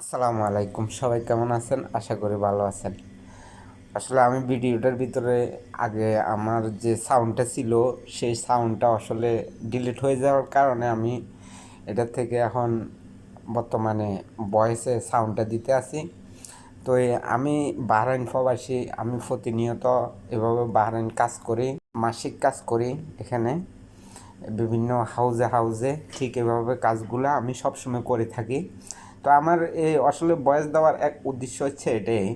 আসসালামু আলাইকুম। সবাই কেমন আছেন? আশা করি ভালো আছেন। আসলে আমি ভিডিওটার ভিতরে আগে আমার যে সাউন্ডটা ছিল, সেই সাউন্ডটা আসলে ডিলিট হয়ে যাওয়ার কারণে আমি এটা থেকে এখন বর্তমানে ভয়েসে সাউন্ডটা দিতে আসি তো আমি বাহরাইন প্রবাসী, আমি প্রতিনিয়ত এভাবে বাহরাইন কাজ করি, মাসিক কাজ করি এখানে। বিভিন্ন হাউজে হাউজে ঠিক এভাবে কাজগুলো আমি সবসময় করে থাকি। তো আমার এই আসলে বয়স দেওয়ার এক উদ্দেশ্য হচ্ছে এটাই,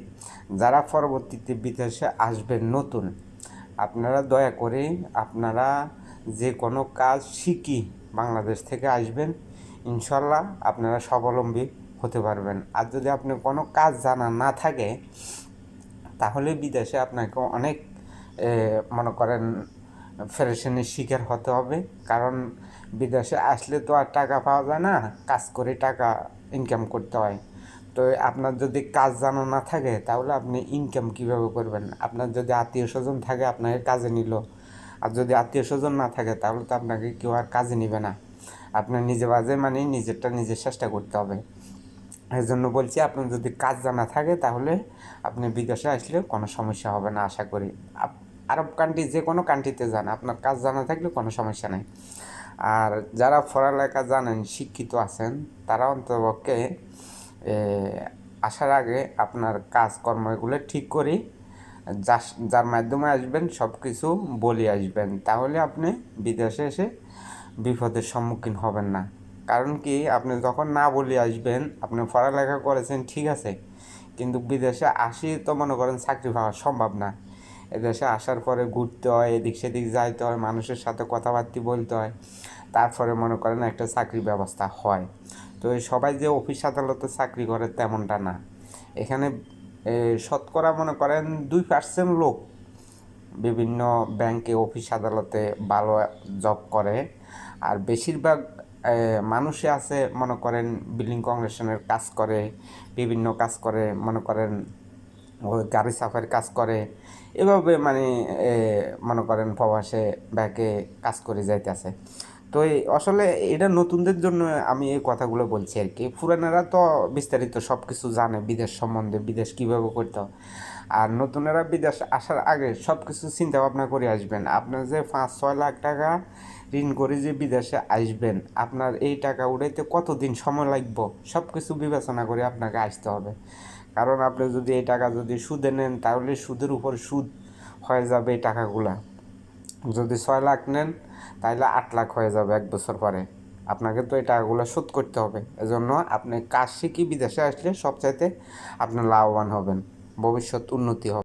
যারা পরবর্তীতে বিদেশে আসবেন নতুন, আপনারা দয়া করে আপনারা যে কোনো কাজ শিখি বাংলাদেশ থেকে আসবেন, ইনশাল্লাহ আপনারা স্বাবলম্বী হতে পারবেন। আর যদি আপনি কোনো কাজ জানা না থাকে, তাহলে বিদেশে আপনাকে অনেক মনে করেন ফেরেশনের শিকার হতে হবে। কারণ বিদেশে আসলে তো আর টাকা পাওয়া যায় না, কাজ করে টাকা ইনকাম করতে হয়। তো আপনার যদি কাজ জানা না থাকে, তাহলে আপনি ইনকাম কীভাবে করবেন? আপনার যদি আত্মীয় স্বজন থাকে, আপনাকে কাজে নিল। আর যদি আত্মীয় স্বজন না থাকে, তাহলে তো আপনাকে কেউ আর কাজে নিবে না। আপনার নিজে বাজে মানে নিজেরটা নিজের চেষ্টা করতে হবে। এই জন্য বলছি, আপনার যদি কাজ জানা থাকে, তাহলে আপনি বিদেশে আসলে কোনো সমস্যা হবে না, আশা করি। আরব কান্ট্রি যে কোনো কান্ট্রিতে যান, আপনার কাজ জানা থাকলে কোনো সমস্যা নেই। আর যারা পড়ালেখা জানেন, শিক্ষিত আছেন, তারা অন্তপক্ষে আসার আগে আপনার কাজকর্ম এগুলো ঠিক করে যার যার মাধ্যমে আসবেন সব কিছু বলে আসবেন। তাহলে আপনি বিদেশে এসে বিপদের সম্মুখীন হবেন না। কারণ কি, আপনি যখন না বলে আসবেন, আপনি পড়ালেখা করেছেন, ঠিক আছে। কিন্তু বিদেশে আসি তো মনে করেন চাকরি পাওয়া সম্ভব না। এদেশে আসার পরে ঘুরতে হয়, এদিক সেদিক যাইতে হয়, মানুষের সাথে কথাবার্তা বলতে হয়। তারপরে মনে করেন একটা চাকরি ব্যবস্থা হয়। তো সবাই যে অফিস আদালতে চাকরি করে তেমনটা না। এখানে শতকরা মনে করেন দুই পার্সেন্ট লোক বিভিন্ন ব্যাংকে অফিস আদালতে ভালো জব করে। আর বেশিরভাগ মানুষে আছে মনে করেন বিল্ডিং কংগ্রেশনের কাজ করে, বিভিন্ন কাজ করে, মনে করেন গাড়ি সাফের কাজ করে। এভাবে মানে মনে করেন প্রবাসে ব্যাকে কাজ করে যাইতেছে। তো আসলে এটা নতুনদের জন্য আমি এই কথাগুলো বলছি আর কি। পুরানেরা তো বিস্তারিত সব কিছু জানে, বিদেশ সম্বন্ধে বিদেশ কীভাবে করতে। আর নতুনেরা বিদেশ আসার আগে সব কিছু চিন্তা ভাবনা করে আসবেন। আপনার যে পাঁচ, ছয় লাখ টাকা ঋণ করে যে বিদেশে আসবেন, আপনার এই টাকা উঠাইতে কতদিন সময় লাগবে? সব কিছু বিবেচনা করে আপনাকে আসতে হবে। কারণ আপনি যদি এই টাকা যদি সুদে নেন, তাহলে সুদের উপর সুদ হয়ে যাবে এই টাকাগুলা। যদি ছয় লাখ নেন তাহলে আট লাখ হয়ে যাবে এক বছর পরে। আপনাকে তো এই টাকাগুলো শোধ করতে হবে। এজন্য আপনি কাজ শিখি বিদেশে আসলে সবচাইতে আপনি লাভবান হবেন। ভবিষ্যৎ উন্নতি হবে।